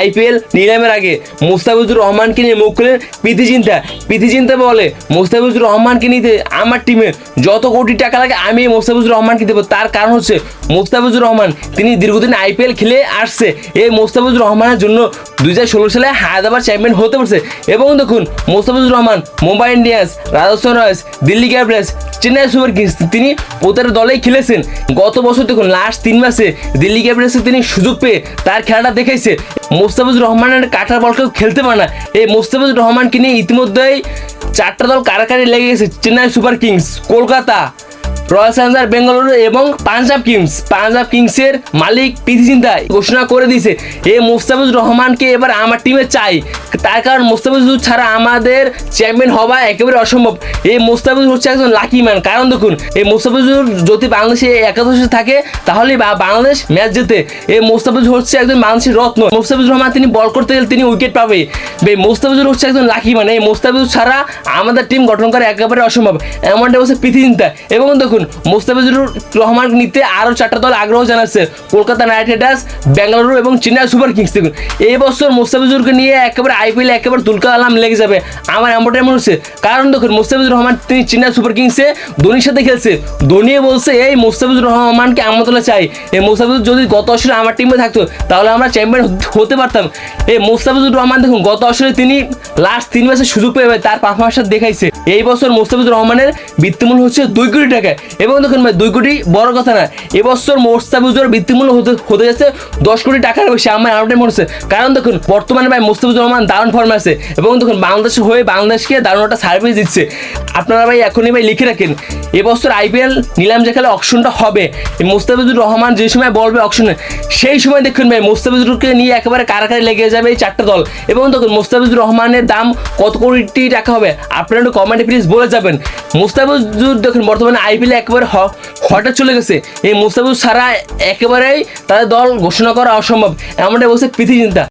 IPL নিলামের আগে মোস্তাফিজুর রহমানকে নিয়ে মুখ খুলেন প্রীতি চিন্তা প্রীতি চিন্তা বলে, মোস্তাফিজুর রহমানকে নিতে আমার টিমে যত কোটি টাকা লাগে, আমি মোস্তাফিজুর রহমানকে দেবো। তার কারণ হচ্ছে, মোস্তাফিজুর রহমান, তিনি দীর্ঘদিন আইপিএল খেলে আসছে। এই মোস্তাফিজুর রহমানের জন্য দুই হাজার ষোলো সালে হায়দ্রাবাদ চ্যাম্পিয়ন হতে পারছে। এবং দেখুন, Mustafizur Rahman, Mumbai Indians, Rajasthan Royals, Delhi Capitals, Chennai Super Kings, তিনি প্রতিটা দলেই খেলেছেন। গত বছর দেখুন, লাস্ট তিন মাসে দিল্লি ক্যাপিটালসে তিনি সুযোগ পেয়ে তার খেলাটা দেখাইছে। মোস্তাফিজুর রহমানের কাটার বল কেউ খেলতে পারে না। এই মোস্তাফিজুর রহমানকে নিয়ে ইতিমধ্যেই চারটা দল কারাকারি লেগে গেছে, Chennai Super Kings, Kolkata. Royal Challenger Bengaluru এবং পাঞ্জাব কিংস পাঞ্জাব কিংসের মালিক প্রীতি চিন্তা ঘোষণা করে দিয়েছে এই মোস্তাফিজুর রহমানকে এবার আমার টিমে চাই। তার কারণ মোস্তাফিজুর ছাড়া আমাদের চ্যাম্পিয়ন হওয়া একেবারে অসম্ভব। এই মোস্তাফিজুর হচ্ছে একজন লাকি ম্যান কারণ দেখুন এই মোস্তাফিজুর যদি বাংলাদেশে একাদশে থাকে তাহলে বাংলাদেশ ম্যাচ জেতে। এই মোস্তাফিজুর হচ্ছে একজন মানুষের রত্ন। মোস্তাফিজুর রহমান তিনি বল করতে গেলে তিনি উইকেট পাবে। মোস্তাফিজুর হচ্ছে একজন লাকি ম্যান এই মোস্তাফিজুর ছাড়া আমাদের টিম গঠন করা একেবারে অসম্ভব। এমনটা হচ্ছে চিন্তা এবং দেখুন মোস্তাফিজুর রহমান নিতে আরও চারটা দল আগ্রহ জানাচ্ছে। কলকাতা নাইট রাইডার্স, বেঙ্গালুরু এবং চেন্নাই সুপার কিংস দেখুন এই বছর মোস্তাফিজুরকে নিয়ে একেবারে আইপিএল একেবারে তুলকা আলাম লেগে যাবে। আমার এমনটাই মনে হচ্ছে, কারণ দেখুন, মোস্তাফিজুর রহমান, তিনি চেন্নাই সুপার কিংসে ধোনির সাথে খেলছে। ধোনি বলছে, এই মোস্তাফিজুর রহমানকে আমার তোলা চাই। এই মোস্তাফিজুর যদি গত আসলে আমার টিমে থাকতো, তাহলে আমরা চ্যাম্পিয়ন হতে পারতাম। এই মোস্তাফিজুর রহমান দেখুন, গত আসলে তিনি লাস্ট তিন মাসে সুযোগ পেয়ে তার পারফরমেন্সটা দেখাইছে। এই বছর মোস্তাফিজুর রহমানের বৃত্তিমূল হচ্ছে দুই কোটি টাকা। এবং দেখুন ভাই দুই কোটি, বড় কথা না, এবছর মোস্তাফিজুর বৃত্তিমূল্য হতে হতে যাচ্ছে দশ কোটি টাকার বেশি আমার এমনটাই মনে হচ্ছে। কারণ দেখুন, বর্তমানে ভাই মোস্তাফিজুর রহমান দারুণ ফর্মে আছে। এবং দেখুন, বাংলাদেশ হয়ে বাংলাদেশকে দারুণ একটা সার্ভিস দিচ্ছে। আপনারা ভাই এখনই ভাই লিখে রাখেন, এবছর আইপিএল নিলাম যেখানে অপশনটা হবে। মোস্তাফিজুর রহমান যে সময় বলবে অপশনে সেই সময় দেখুন ভাই মোস্তাফিজুরকে নিয়ে একেবারে কারাকারি লেগে যাবে এই চারটে দল। এবং দেখুন মোস্তাফিজুর রহমানের দাম কত কোটি টাকা হবে? আপনারা একটু কমেন্টে প্লিজ বলে যাবেন। মোস্তাফিজুর দেখুন, বর্তমানে আইপিএল একেবারে হ- হঠাৎ চলে গেছে। এই মুস্তাফিজ ছাড়া একেবারেই তাদের দল ঘোষণা করা অসম্ভব। এমনটাই বলছে পৃথিবী চিন্তা